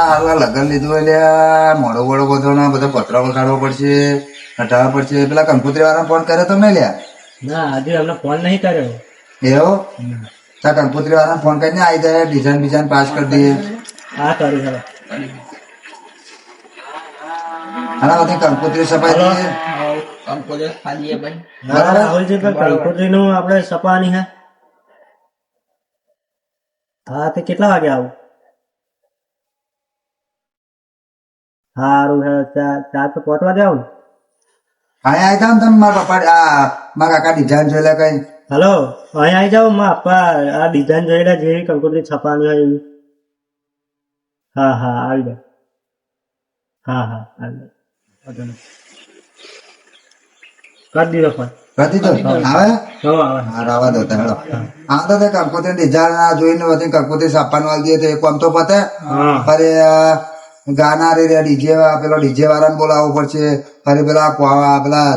આ હારું આ લીધું એટલે મોડો મોડો બધો ને બધો પતરા ઉઠાડવો પડશે હટાવવા પડશે. પેલા કંકોત્રી વાળા ફોન કર્યો તમને લ્યા? ના આજે અમને ફોન નહીં કર્યો. એવો? તા કંકોત્રી વાળા ફોન કરીને આવી જાય ડિઝાઇન બિઝાઇન પાસ કરી દઈએ. હા કરી હવે. આના બધી કંકોત્રી સફાઈ કંકોત્રી ખાલી ભાઈ. રાહુલજી કંકોત્રી નું આપણે સફાની હે હા તે કેટલા વાગે આવું? સારું હે ચા તો પહોંચવા જાવ અહીંયા આવી ને તમે મારા પપ્પા આ મારા કાકા ડિઝાઇન જોયેલા કઈ? હલો અહીં આવી જાઓ માં આપા આ ડિઝાઇન જોયેલા જે કંકોત્રી છપાની હોય એવી હા હા આવી જાઓ. હા હા આવી. કરી દીધો ફોન હતી તો આવે? હા દો તમે. આ તો તે કંકોત્રી ડિઝાઇન જોઈને બધી કંકોત્રી છાપવાનું વાળી દઈએ તો એ કોમ તો પતે? ફરી ગાના રે ડીજે પેલો ડીજે વાળાને બોલાવવો પડશે. ફરી પેલા પેલા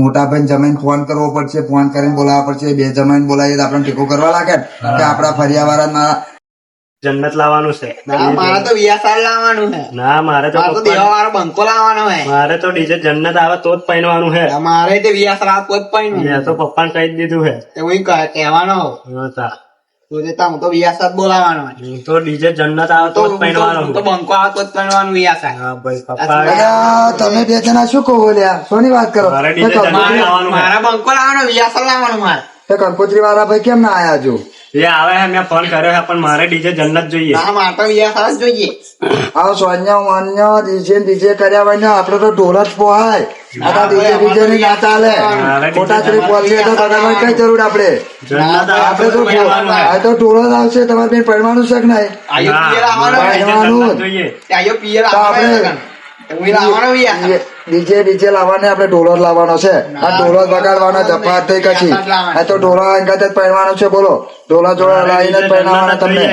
મોટા ભાઈ જમીન ફોન કરવો પડશે ફોન કરીને બોલાવવા પડશે. બે જમીન બોલાવીએ તો આપણે ટેકો કરવા લાગે કે આપણા ફરિયા વાળા જન્નત લાવવાનું છે. મારે તો વિયાસાર લાવવાનું છે. ના મારે તો મારે તો દેવા વાળો બંકો લાવવાનો છે. મારે તો ડીજે જન્નત આવે તો જ પહેરવાનું છે. મારે તે વિયાસાર આપવો જ પડે તો પપ્પાને કહી જ દીધું છે. તે હું કહેવાનો તા. તું તે હું તો વિયાસાર બોલાવાનો હું તો ડીજે જન્નત જ હું તો બંકો આવે જ પહેરવાનું વિયાસાર હા ભાઈ પપ્પા તમે બે જણા શું કહો લ્યા? સોની વાત કરો? મારે બંકો લાવવાનો વિયાસા લાવવાનું મારે. તે કંકોત્રી વાળા ભાઈ કેમ ના આયા હજુ? એ આવે છે મેં ફોન કર્યો છે પણ મારે ડીજે જન્નત જોઈએ. હા મારે તો ખાસ જોઈએ. આ સોન્યા મોન્યા ડીજે ડીજે કર્યા વગર આપડે તો ઢોલ જ પોહાય. આ ડીજે ડીજે ની ના ચાલે. ખોટા ત્રી બોલીએ તો તમારે કઈ જરૂર આપડે? આપડે તો. આ તો ઢોલ જ આવશે તમારે બેન પડવાનું શક કે નહીં. આયો ના, પિયર આવવાનો જોઈએ. આયો પિયર આવવાનો આપણે- ડીજે ડીજે લાવવાને આપણે ઢોલર લાવવાનો છે. આ ઢોલર વગાડવાનો જપાત થઈ કછી આ તો ઢોલો અંગત જ પહેરવાનો છે બોલો. ઢોલો જોડે લાવીને જ પહેરવાના તમને.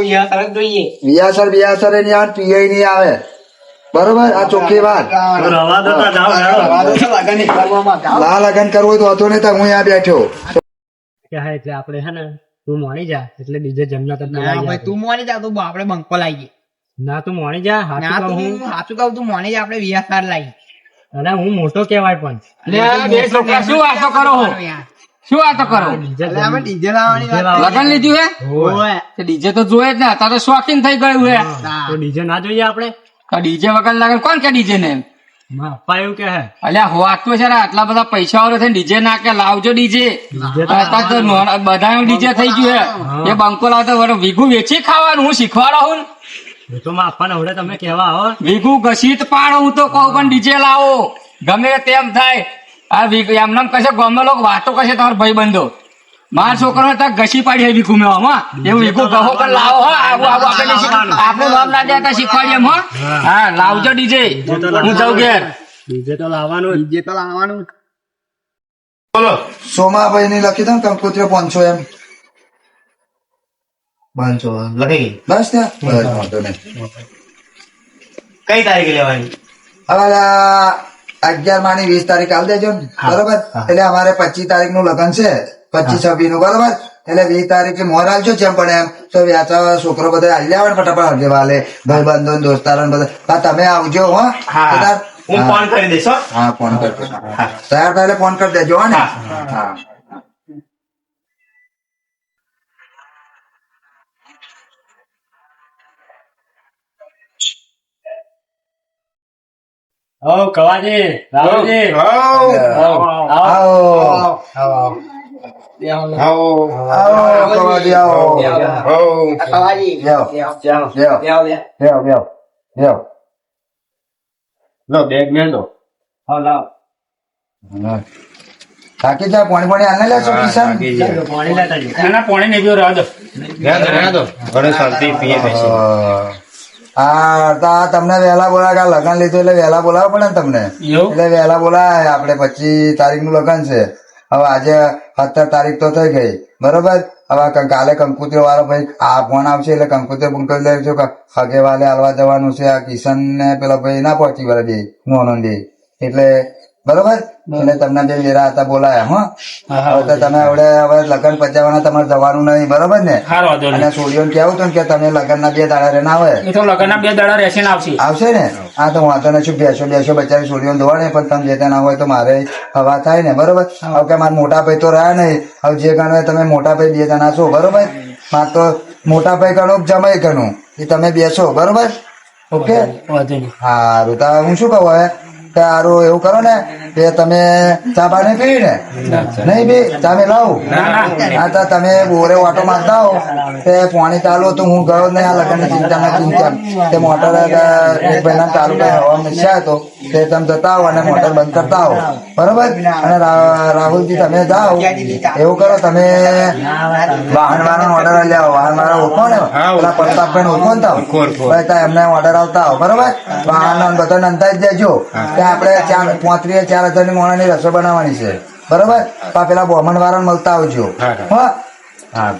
વિયાસાર જ જોઈએ. વિયાસર વિયાસરની આવે પીઆઈ ની આવે. બરોબર? આ ચોખ્ખી વાત. તો રવા દો તો જાઓ હેડો. રવા દો છો લગન નહીં કરવામાં. જાઓ. લા લગન કરવું હોય તો હતો નહીં તો હું અહીંયા બેઠો. કે હા એટલે આપણે હે ને તું મોણી જા એટલે ડીજે જન્નત. તું મોની જા તો આપણે બંકો લાવીએ ના તું મોણી જા ના હાચું તું હું. સાચું કહું તું મોની જા આપણે વિયાસાર લાવીએ અને હું મોટો કહેવાય પણ. બે છોકરા શું વાતો કરો છો? શું વાતો કરો? ડીજે એટલે આપણે ડીજે લાવવાની વાત લગન લીધું હે? ઓય. ડીજે તો જોયે જ ને અત્યારે તો શોખીન થઈ ગયું હે. તો ડીજે ના જોઈએ આપણે. તો ડીજે વગર લગન કોણ કે ડીજે ને માં પપ્પા એવું કે અલ્યા હોત તો છે ને આટલા બધા પૈસા વાળો થઈને ડીજે ના કે લાવજો ડીજે. અત્યારે તો નો- ડીજે થઈ ગયું હે. એ બંકો લાવતો વળી વીઘું વેચી ખાવાનું હું શીખવાડો હું. તો માં પપ્પાને તમે કહેવા આવો. વીઘું ઘસીત પાડો હું તો કહું પણ ડીજે લાવો. ગમે તેમ થાય. આ એમને કશે ગમે લોકો વાતો કશે તમારા ભાઈ બંધો મારા છોકરો ઘસી પાડી વીઘું મેં હો એવું વીઘું ગહો પણ લાવો હો. આવું આવું આપણે શીખ- નામ ના દેતા શીખવાડીએ એમ હા. લાવજો ડીજે. હું જઉં ઘેર. ડીજે તો લાવવાનું જ. ડીજે તો લાવવાનું સોમાભાઈ ની લખી દઉં ને કંકોત્રીઓ પાંચસો એમ. પાંચસો લખી બસ ત્યાં? બસ વાંધો નહીં. કઈ તારીખે લેવાની? હવે અગિયાર માની વીસ તારીખ આવી દેજો ને. બરોબર? એટલે અમારે પચીસ તારીખનું લગ્ન છે. પચીસ છવ્વીસનું બરોબર? એટલે વીસ તારીખે મોર આવજો જેમ પણ એમ. તો વ્યાચા છોકરો બધા આવી લેવા ને ફટાફટ હરજે વાલે ભાઈ બંધો ને દોસ્તારો ને બધા. તમે આવજો હો. હા. ફોન કરી દઈશ હા. ફોન કરજો તૈયાર થાય એટલે ફોન કરી દેજો ને. હા. હો કવાજી રાહુલજી આવો. આવો. આવો. કવાજી આવો. આવો. ખવાજી. બેહો. બેહો. બેહો બેહો, બેહો. બેહો બેહો બેહો લો બેગ મેંડો હા લાવ. થાકી જા પાણી પાણી આને લેશો કિસાન પાણી લેતા પોણે ને ગયો રાજો રહેવા દો, રહેવા દો. ઘરે શાંતિ પીએ બેસી. હા તમને વહેલા બોલાવે કે લગન લીધું એટલે વહેલા બોલાવો પડે ને તમને. એટલે વહેલા બોલાય આપણે પચીસ તારીખનું લગન છે. હવે આજે સત્તર તારીખ તો થઈ ગઈ. બરોબર? હવે કાલે કંકુતરી વાળો ભાઈ આ ફોન આવશે એટલે કંકુતરી બંકુતરી લેજો કે ખગે વાલે હાલવા જવાનું છે આ કિશન ને પેલા ભાઈ ના પહોંચી વાળા બે નોનો બે. એટલે બરોબર? એટલે તમને બે વેરા હતા બોલાયા હા. હવે તો તમે હવે હવે લગ્ન પચાવવાના તમારે જવાનું નહીં બરોબર ને? અને સોડિયોને કેવું તું કે તમે લગ્ન ના બે દાડા રેના આવે તો લગ્નના બે દાડા રહેશે ને આવશે. આવશે ને? આ તો વાંધો નથી બેસો બેસો બચારી સોડિયોને ધોવાડે પણ તમે જેતા ના હોય તો મારે હવા થાય ને બરોબર? હવે કે મારા મોટા ભાઈ તો રહ્યા નહીં. હવે જે ગણો તમે મોટા ભાઈ બે જણા છો બરોબર? મારે તો મોટા ભાઈ ગણો જમાઈ ગણું? એ તમે બેસો બરોબર? ઓકે? હા તો હું શું કહું હવે? કે સારું એવું કરો ને કે તમે ચા પાણી પી ને? નહીં પી ચા મેં લાવું. હા તો તમે બોરે ઓટો મારતા હો તે પાણી ચાલુ તો હું ગયો નહીં આ લગ્ન ચિંતા ના ચિંતા તે મોટર એક મહિના ચાલુ કઈ હવા મિસ્યા હતો તે તમે જતા હો અને મોટર બંધ કરતા હો. બરોબર? અને રાહુલજી તમે જાઓ. એવું કરો તમે વાહન વાળા ઓર્ડર લઈ આવો વાહન વાળા ઓળખો ને પેલા પ્રતાપભાઈ ઓળખો ને તમે એમને ઓર્ડર આવતા આવો બરોબર? વાહન બધો નંતા જ કે આપણે ચાર પોત્રીસ ચાર હજારની મોણાની રસોઈ બનાવવાની છે. બરોબર? પેલા બોમણ વાળા મળતા આવજો. હા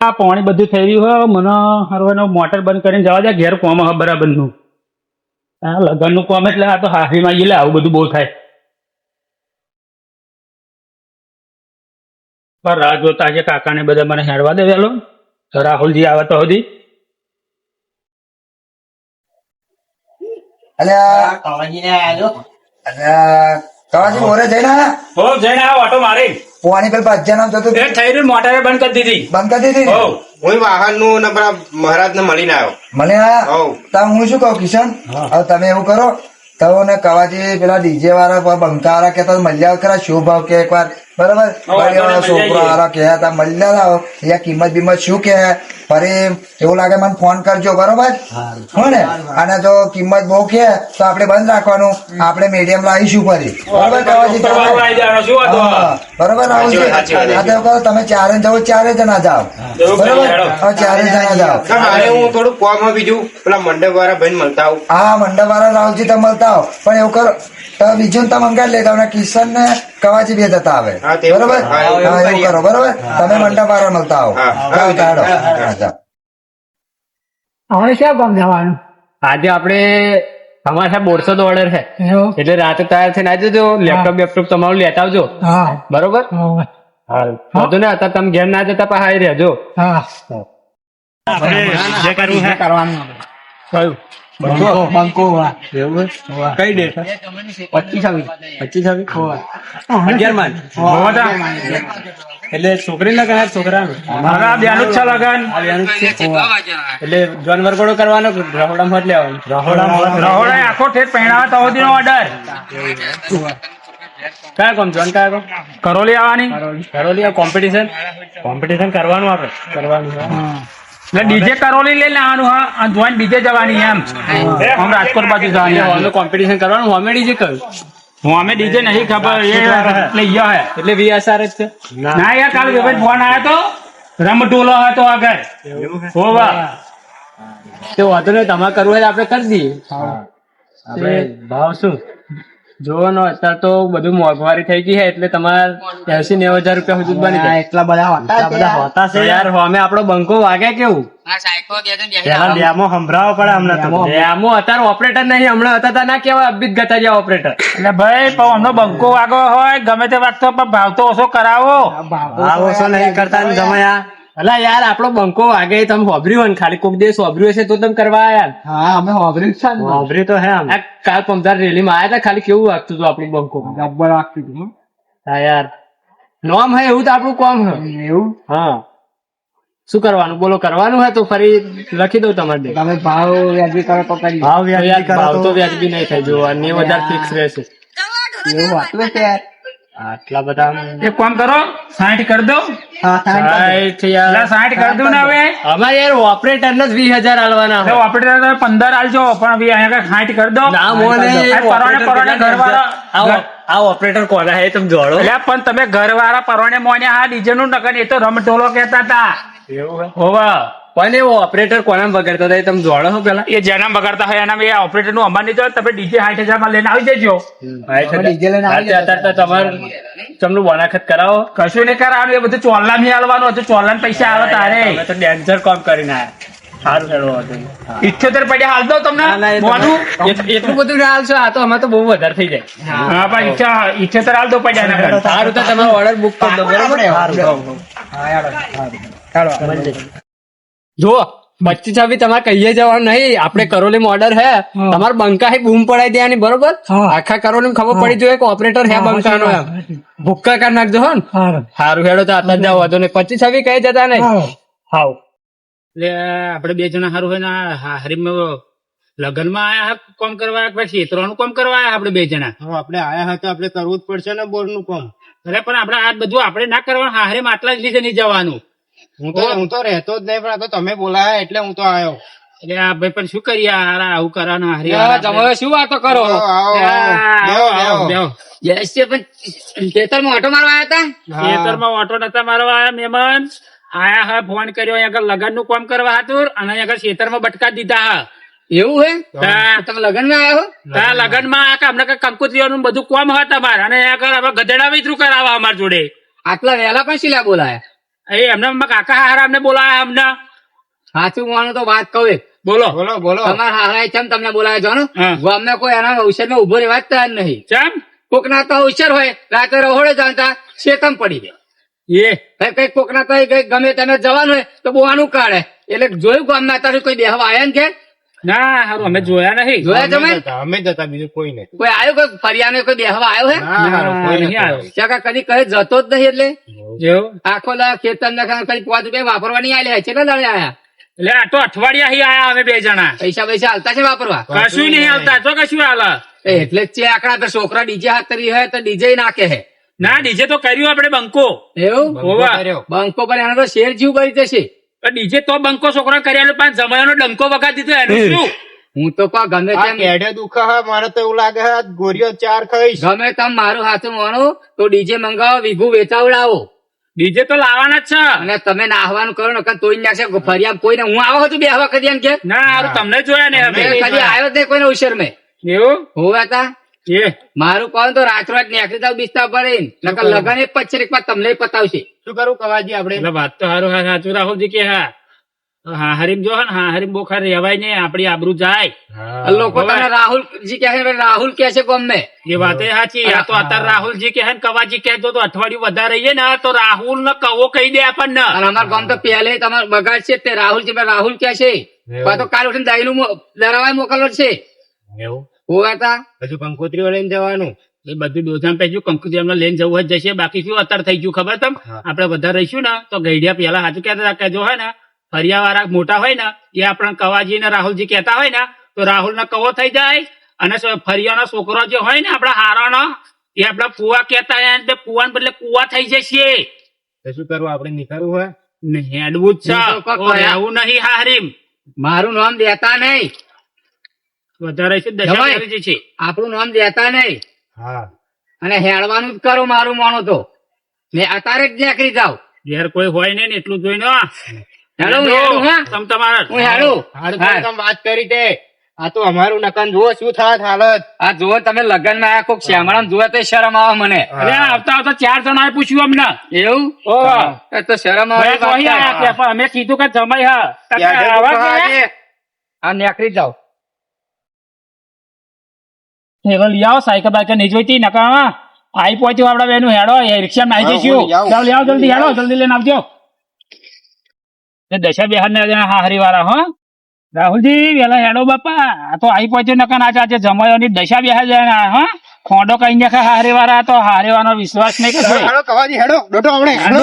આ પાણી બધું થઈ રહ્યું હોય મને હરવાનો મોટર બંધ કરીને જવા દે ઘેર કોમ હ બરાબરનું હા લગ્નનું કોમ એટલે આ તો હાથીમાં ગયેલા આવું બધું બહુ થાય. પણ રાહ જોતા છે કાકાને બધા મને હેડવા દે વેલો રાહુલજી આવે તો સુધી મહારાજ ને મળીને આવ્યો. મને. હું શું કહું કિશન? હવે તમે એવું કરો તો ને કવાજી પેલા ડીજે વાળા બંકા વાળા કેતા મજા ખરા શું ભાવ કે એકવાર? બરોબર? વળી છોકરો મળીએ. તા મળ્યા લાવો અહીંયા કિંમત બિંમત શું કે ફરી એવું લાગે મને ફોન કરજો બરોબર? હો ને? અને જો કિંમત બહુ કે તો આપણે બંધ રાખવાનું. આપણે મીડિયમ લાવીશું ફરી. બરોબર આવી બરોબર કરો, તમે ચારે જવો ચારે જણા જાઓ. બરોબર. ચારે જણા જાઓ. હું થોડું કોમ બીજું પેલા મંડપ વાળા ભાઈ મળતા આવું. હા મંડપ વાળા રાહુલજી તમે મળતા આવો. પણ એવું કરો તો બીજું તમે મંગાવી લેતા કિશન ને કવાજી બે જતા આવે. હા, તેવું બરોબર? હા, એવું હા, એવું કરીએ. કરો બરોબર? તમે મંડપ મળતા આવો. જાઓ, હા, જાઓ. હા, હા. હા, જાઓ. હવે ક્યાં ગામ જવાનું? આજે આપણે અમારા સાહેબ બોરસો નો ઓર્ડર છે એટલે રાતે તૈયાર થઈને આવી જજો. લેપટોપ બેપટોપ તમારું લેતા આવજો. બરોબર? હા વાંધો ને અત્યારે તમે ઘેર ના જતા પાછા આવી રહેજો. જે કરવું કરવાનું કયું બંકો બંકો વાહ. એવું કઈ ડેટ પચીસ આવી. પચીસ આવી? અગિયારમાં એટલે છોકરી લગન આ છોકરા મારા આ છે લગન. એટલે જોન વરગોડો કરવાનો રહોડા રહોડામાં હોટ લેવાનું? રહોડા આખો ઠેર પહેણાવા તો સુધીનો ઓર્ડર કયા કોમ જોન કયા કોમ? કરોલી આવવાની. કરોલી. કોમ્પિટિશન કોમ્પિટિશન કરવાનું આપણે કરવાનું એટલે ડીજે કરોલી લઈ આવવાનું હા. જોઈન બીજે જવાની એમ. આમ રાજકોટ બાજુ જવાની કોમ્પિટિશન કરવાનું અમે ડીજે કર્યું હું અમે ડીજે નહીં ખબર એ એટલે યો હે. એટલે વીએસઆર જ છે? ના. યાર કાલ ભાઈ ફોન આવ્યો તો રમટોલો હતો આગળ. હોવા તે વાંધો નહીં તમારે કરવું હોય આપણે કરી દઈએ. આપણે ભાવ શું? જોવો ને અત્યારે તો બધું મોંઘવારી થઈ ગઈ છે એટલે તમારે એસી નેવું હજાર રૂપિયા સુધી બની જાય એટલા બધા હતા બધા હોતા છે યાર અમે આપણો બંકો વાગે કેવું? આમો અત્યારે ઓપરેટર નહીં હમણાં હતા ના કેવા અબીત ઓપરેટર એટલે ભાઈ બંકો વાગો હોય ગમે તે વાગતો પણ ભાવ તો ઓછો કરાવો. ભાવ ઓછો નહીં કરતા ગમે અલા યાર આપણો બંકો વાગે તમે હોભર્યું હોય ખાલી કોક દિવસ હોભર્યું હશે તો તમે કરવા આયા હા અમે હોભર્યું છે હોભર્યું તો હે આ કાલ પમદાર રેલી માં આવ્યા હતા ખાલી કેવું વાગતું હતું આપણું બંકો? જબ્બર વાગતું હતું હા. યાર. નોમ હે એવું તો આપણું કોમ હે. એવું? હા. શું કરવાનું? બોલો કરવાનું હે તો ફરી લખી દઉં તમારે તમે ભાવ વ્યાજબી કરો તો કરી ભાવ વ્યાજ ભાવ તો વ્યાજબી નહીં થાય જો નેવ હજાર ફિક્સ રહેશે. એવું હતું છે યાર. આટલા બધા એક કામ કરો સાઠ કરી દો હા સાઠ યાર સાઠ કરી દઉં ને હવે. અમારે યાર ઓપરેટર ને જ વીસ હજાર આલવાના હોય. ઓપરેટર પંદર હાલજો પણ હવે અહીંયા કઈ સાઠ કરી દો. ના પરોણે પરોણે ઘરવાળા આ આ ઓપરેટર કોના હે? તમે જોડો. એટલે પણ તમે ઘરવાળા પરોણે મોને આ ડીજે નું નકર એ તો રમઢોલો કહેતા હતા. એવું હોવા. પણ એ ઓપરેટર કોના બગાડતા હતા એ તમે જોડો છો પેલા? એ જેના બગાડતા હોય એના એ ઓપરેટરનું અમાર નહીં તો તમે ડીજે સાઠ હજારમાં લઈને આવી જજો. તમારે તમને બોનાખત કરાવો. કશું નહીં કરાવવાનું એ બધું ચોલના નહીં આલવાનું હતું ચોલ્લા પૈસા આવે તારે. તો ડેન્સર કોમ કરીને આવ્યા. ઇઠ્યોતેર પડ્યા હાલ દો તમને એટલું બધું ના હાલશો આ તો અમે તો બહુ વધારે થઈ જાય. હા. પણ ઈચ્છા ઇઠ્યોતેર હાલ દો પડ્યા ના સારું તો તમે ઓર્ડર બુક કરી દો બરોબર? જો બચ્ચી છવ્વીસ તમારે કહીએ જવાનું નહીં. આપણે કરોલી ઓર્ડર હે. તમારે બંકા હે બૂમ પડાઈ દેવાની બરોબર? આખા કરોલી ખબર પડી જોઈએ કે ઓપરેટર હે બંકાનો. એમ ભૂક્કા કરી નાખજો હો ને. સારું. હેડો તો આટલા જ જાવ વાંધો નહીં. પચીસ છવ્વીસ કહી જતા નહીં. હાવ. એટલે આપણે બે જણા સારું હોય ને હરીમ લગ્નમાં આયા હા કોમ કરવા પછી ત્રણ કોમ કરવા આયા આપણે બે જણા? હવે આપણે આયા હતા આપણે કરવું જ પડશે ને બોરનું કોમ. અરે પણ આપણે આ બધું આપણે ના કરવાનું હારે માટલા જ લીધે નહીં જવાનું. હું તો હું તો રહેતો જ નહીં પણ તો તમે બોલાયા એટલે હું તો આવ્યો એટલે આ ભાઈ પણ શું કરીએ? આવું કરવાનું હારી તમે શું વાતો કરો? ખેતરમાં ઓટો મારવા આવ્યા હતા ખેતરમાં ઓટો નતા મારવા આયા મહેમાન. આયા હા ફોન કર્યો આગળ લગનનું કામ કરવા હતું અને આગળ ખેતરમાં બટકા દીધા હા. એવું હે? તા તમે લગનમાં આવ્યો તા લગનમાં. આ કામ કંકુત્રીઓ નું બધું કામ હોય તમારે અને આગળ ગધેડા વિતરું કરાવવા અમાર જોડે. આટલા વહેલા પણ શીલા બોલાયા? એ એમને કાકા હારા અમને બોલાયા અમને. સાચું માનું તો વાત કહું બોલો. બોલો બોલો. તમારા હારા ચમ તમને બોલાયા છો ને અમને કોઈ એના અવસરમાં ઊભો રહેવા જ તૈયાર નહીં. ચમ? કોક ના તો ઔષધ હોય રાતે રહોડે જાણતા શેતમ પડી જાય એ. કઈ કોક ના તો કઈ ગમે તેને જવાનું હોય તો બોવાનું કાઢે એટલે જોયું અમને અત્યારે કોઈ બેહવા આયા ને કે ના હારું અમે જોયા નહીં. જોયા તમે? જતા, અમે જતા બીજું કોઈ નહીં. કોઈ આવ્યો કોઈ ફરિયાનો કોઈ બેહવા આવ્યો હે? કોઈ નહીં આવ્યો. કદી કહે જતો જ નહીં એટલે? આખો દા ખેતર ના કઈ પાંચ રૂપિયા વાપરવા નહીં આવેલા છે ને દાડે આયા? એટલે આ તો અઠવાડિયા અહીં આયા અમે બે જણા. પૈસા પૈસા હાલતા છે વાપરવા? કશું નહીં આવતા તો કશું હાલ? એટલે જ છે આકડા તો છોકરા ડીજે હાથ કરી હે તો ડીજે નાખે હે. ના ડીજે તો કર્યું આપણે બંકો. એવું? બંકો પર એનો તો શેર જીવ કરી જશે. ડીજે તો બંકો છોકરા કર્યા પાંચ જમાનો ડંકો વખત દીધો એનું શું? હું તો પા ગમે તેમ એડે દુખા હા મારે તો એવું લાગે હા ગોરીઓ ચાર ખાઈશ. ગમે તેમ મારું હાથું માનો તો ડીજે મંગાવો વીઘું વેચાવડાવો ડીજે તો લાવવાના જ છે. અને તમે નાહવાનું કરો નકર તોઈ નાખશે કોઈ કોઈને હું આવો હતું બે હવા કદી એમ કે ના હારું તમને જોયા ને અમે કદી આવ્યો જ નહીં કોઈને ઉછેર મેં. એવું? હોવા તા એ. મારું કોણ તો રાત રાત નીકળી જાવ બિસ્તા નકર લગન એક પચીસમાં તમને પતાવશે. શું કરું? કવાજી આપણે. એટલે વાત તો હારું હા સાચું. રાહુલજી કે હા. હા હરીમ જો હા હરીમ બોખાર રહેવાય ને આપડી આબરૂ જાય. લોકો તને રાહુલજી કહે છે રાહુલ કે છે કોમ એ વાત એ સાચી. આ તો અત્યારે રાહુલજી કે હે ને કવાજી કહેતો તો અઠવાડિયું વધારે રહીએ ને તો રાહુલ ને કવો કહી દે આપણને. અમાર ગામ તો પહેલે તમારે બગાડ છે તે. રાહુલ રાહુલ કે છે. તો કાલ ઉઠીને દાઈનું મો- મોકલો મોકલવો છે. એવું. હોવા તા. હજુ કંકોત્રીઓ વળીને જવાનું. એ બધું દોધામ પેજ્યું કંકુજી એમને લઈને જવું જ જશે બાકી શું અત્યારે થઈ ગયું ખબર તમ? આપણે બધા રહીશું ને તો ગઈડિયા પેલા હાજુ કહેતા હતા કે જો હોય ને ફરિયા વાળા મોટા હોય ને એ આપણા કવાજી ને રાહુલજી કહેતા હોય ને તો રાહુલ ને કવો થઈ જાય અને ફરિયાનો છોકરો જે હોય ને આપણા હારાનો એ આપણા કુવા કહેતા હોય ને કુવા ને બદલે કુવા થઈ જશે. શું કરવું? આપણે નીકળવું હોય? ને હેડવું જ છે. આવું નહીં હારીમ. મારું નામ દેતા નહીં. વધારે છે? આપણું નામ દેતા નહીં. હા. અને હેડવાનું જ કરો મારું માનો તો. મેં અત્યારે જ નીકળી જાવ ઘેર કોઈ હોય ને એટલું જોઈને આ. હેડો હું હેડું. હા. તમ તમારા હું હેલો તમે વાત કરી તે આ તો અમારું નકાન જુઓ શું થાત હાલત. આ જુઓ તમે લગ્નમાં આયા કોક શ્યામળામ જુઓ તો શરમ આવે મને. અરે આવતા આવતા ચાર જણા પૂછ્યું અમને. એવું? ઓ તો શરમ આવે અમે કીધું કે જમાઈ હા? આ નેકરી જાવ લઈ આવો સાયકલ બાયકલ નહીં જોઈતી નકામાં. આઈ પહોંચ્યું આપડા બેનું હેડો એ રિક્ષા માં આવી હા, જઈશું. હું ચાલો લઈ આવો જલ્દી હેડો જલ્દી લઈને આવજો. દશા બિહાર ને હારી વાળા હો. રાહુલજી વેલા હેડો બાપા. આ તો આઈ પહોંચ્યો નકા આજે જમાયો ની દશા બિહાર જાય હા. ખોડો કઈ નાખે હારી વાળા તો હારી વાળાનો વિશ્વાસ નહીં કરે હેડો કવાજી હેડો ડોટો આપણે હેડો.